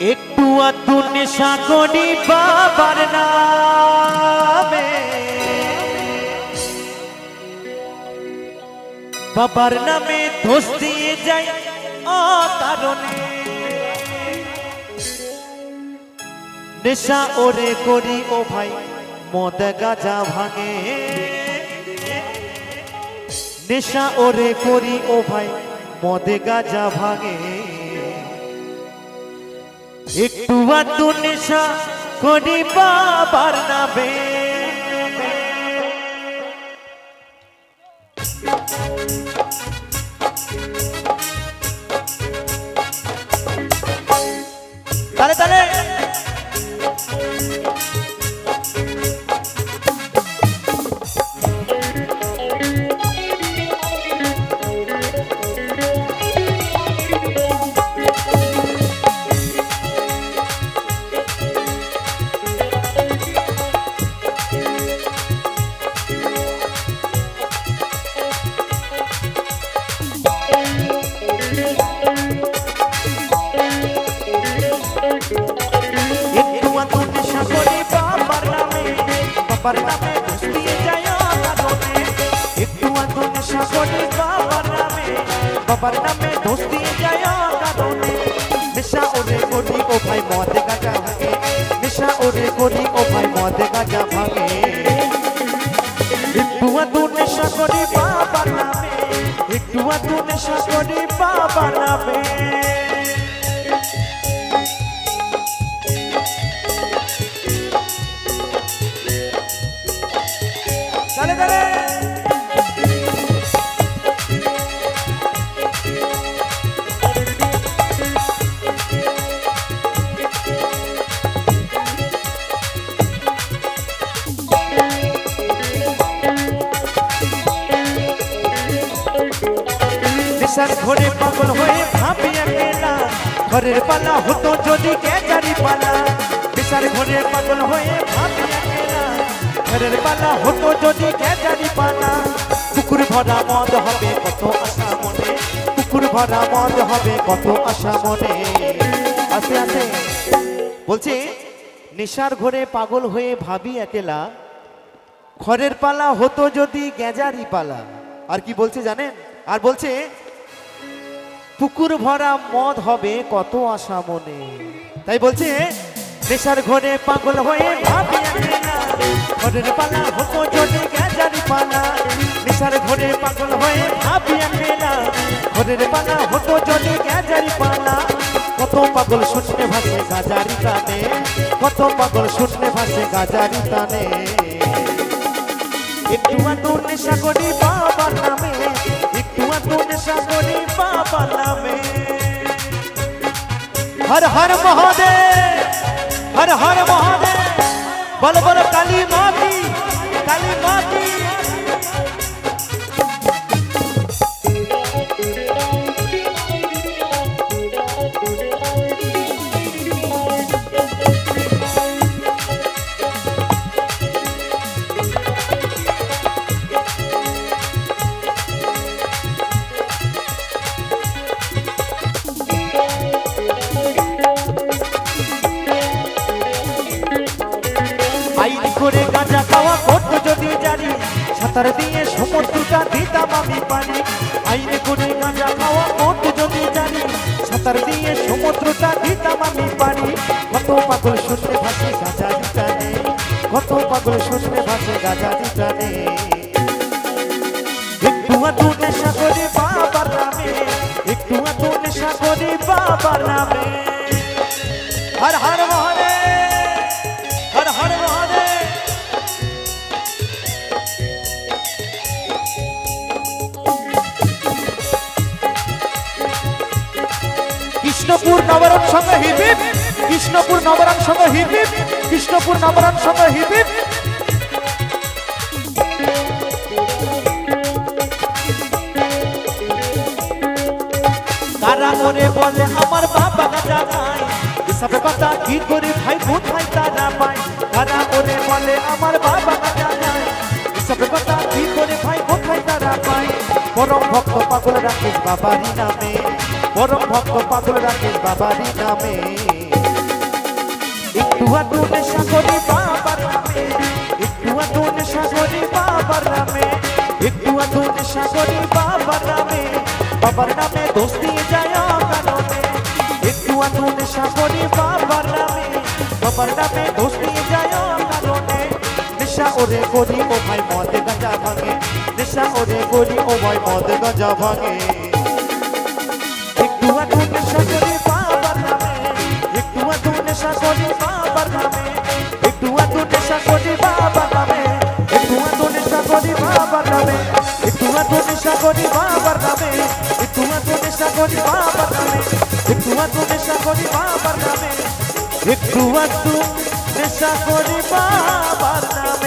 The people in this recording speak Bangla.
একটু আধটু নেশা করি বাবার নামে। বাবার নামে দোষ দিয়ে যাই অকারণে নেশা ওরে করি ও ভাই, মদ গাজা ভাঙে। নেশা ওরে করি ও ভাই, মদে গাজা ভাঙে। একটু আধটু নেশা করি বাবার নামে। বাবার নামে দোষ দিয়ে যায় কারণে একটু নেশা করি বাবার নামে বাবার নামে দোষ দিয়ে যায় কারণে নেশা ওরে করি, ও ভাই মদ গাজা ভাঙে। নেশা ওরে করি, ও ভাই মদ গাজা ভাঙে। একটু আধটু নেশা করি বাবার নামে, একটু আধটু নেশা করি বাবার নামে। Dale, dale. নেশার ঘরে পাগল হয়ে ভাবি একেলা ঘরের পালা হতো যদি গেজারি পালা নেশার ঘরে পাগল হয়ে ভাবি পালা হতো যদি পালা। পুকুর ভরা মদ হবে কত আশা মনে। ভরা মদ হবে কত আশা মনে। আসে আসে বলছে, নেশার ঘরে পাগল হয়ে ভাবি একেলা। খড়ের পালা হতো যদি গেজারি পালা। আর কি বলছে জানেন? আর বলছে পুকুর ভরা মদ হবে কত আশা মনে। তাই বলছে নেশার ঘরে পাগল হয়ে ভাবি খড়ের পালা হতো যদি গেজারি পালা। নেশার ঘরে পাগল হয়ে ভাবি খড়ের পালা হতো যদি গেজারি পালা। কত পাগল শুনতে ভাসে গাজারি টানে। কত পাগল শুনতে ভাসে গাজারি টানে। একটু আধটু নেশা করি বাবার নামে। একটু আধটু নেশা করি বাবার নামে। হর হর মহাদেব! হর হর মহাদেব বল বল কালী মাতি কালী মাতি সাঁতার দিয়ে সমুদ্রটা দিতাম আমি পানি। আইনে করে গাঁজা খাওয়া মোট যদি জানি, সাঁতার দিয়ে সমুদ্রটা দিতাম আমি পানি। কত পাগল শুনতে ভাসে গাঁজা দিতানে কত পাগল শুনতে ভাসে গাঁজা দিতানে কৃষ্ণপুর নবরণ সঙ্গে হিবিব কৃষ্ণপুর নবরণ সঙ্গে হিবিব কৃষ্ণপুর নবরণ সঙ্গে হিবিব তারা মনে বলে, আমার বাবা গাজা খায় এসব কথা কি করে ভাই কোথায় তারা পায়? তারা মনে বলে, আমার বাবা গাজা খায় এসব কথা কি করে ভাই কোথায় তারা পায়? পরম ভক্ত পাগল রাকেশ বাবারি নামে। পরম ভক্ত পাগল রাকেশ বাবারি নামে। একটু আধটু নেশা করি বাবার নামে। একটু আধটু নেশা করি বাবার নামে। একটু আধটু নেশা করি বাবার নামে। বাবার নামে দোষ দিয়ে যায় কারণে একটু আধটু নেশা করি বাবার নামে। বাবার নামে দোষ দিয়ে যায় কারণে নেশা ওরে করি, ও ভাই মদ গাঁজা ভাঙে। নেশা ওরে করি, ও ভাই মদ গাঁজা ভাঙে। একটু আধটু নেশা করি বাবার নামে একটু আধটু নেশা করি বাবার নামে একটু আধটু নেশা করি বাবার নামে একটু আধটু নেশা করি বাবার নামে একটু আধটু নেশা করি বাবার নামে একটু আধটু নেশা করি বাবার নামে একটু আধটু নেশা করি বাবার বাবার নামে